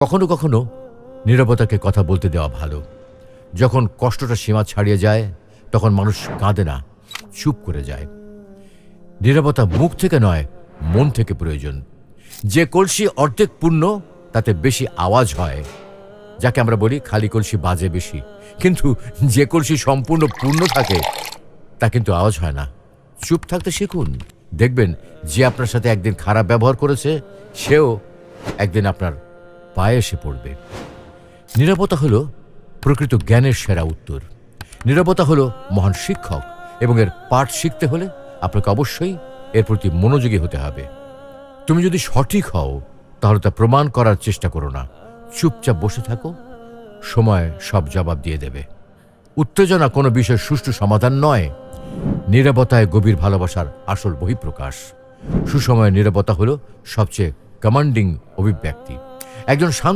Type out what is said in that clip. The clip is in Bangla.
কখনো কখনো নীরবতাকে কথা বলতে দেওয়া ভালো। যখন কষ্টটা সীমা ছাড়িয়ে যায়, তখন মানুষ কাঁদে না, চুপ করে যায়। নীরবতা মুখ থেকে নয়, মন থেকে প্রয়োজন। যে কলসি অর্ধেক পূর্ণ, তাতে বেশি আওয়াজ হয়, যাকে আমরা বলি খালি কলসি বাজে বেশি। কিন্তু যে কলসি সম্পূর্ণ পূর্ণ থাকে, তা কিন্তু আওয়াজ হয় না। চুপ থাকতে শিখুন। দেখবেন যে আপনার সাথে একদিন খারাপ ব্যবহার করেছে, সেও একদিন আপনার পায়ে এসে পড়বে। নিরাপত্তা হলো প্রকৃত জ্ঞানের সেরা উত্তর। নিরাপত্তা হলো মহান শিক্ষক এবং এর পাঠ শিখতে হলে আপনাকে অবশ্যই এর প্রতি মনোযোগী হতে হবে। তুমি যদি সঠিক হও, তাহলে তা প্রমাণ করার চেষ্টা করো না। চুপচাপ বসে থাকো, সময় সব জবাব দিয়ে দেবে। উত্তেজনা কোনো বিষয়ের সুষ্ঠু সমাধান নয়। নিরাপত্তায় গভীর ভালোবাসার আসল বহিঃপ্রকাশ। সুসময়ের নিরাপত্তা হলো সবচেয়ে কমান্ডিং অভিব্যক্তি। একজন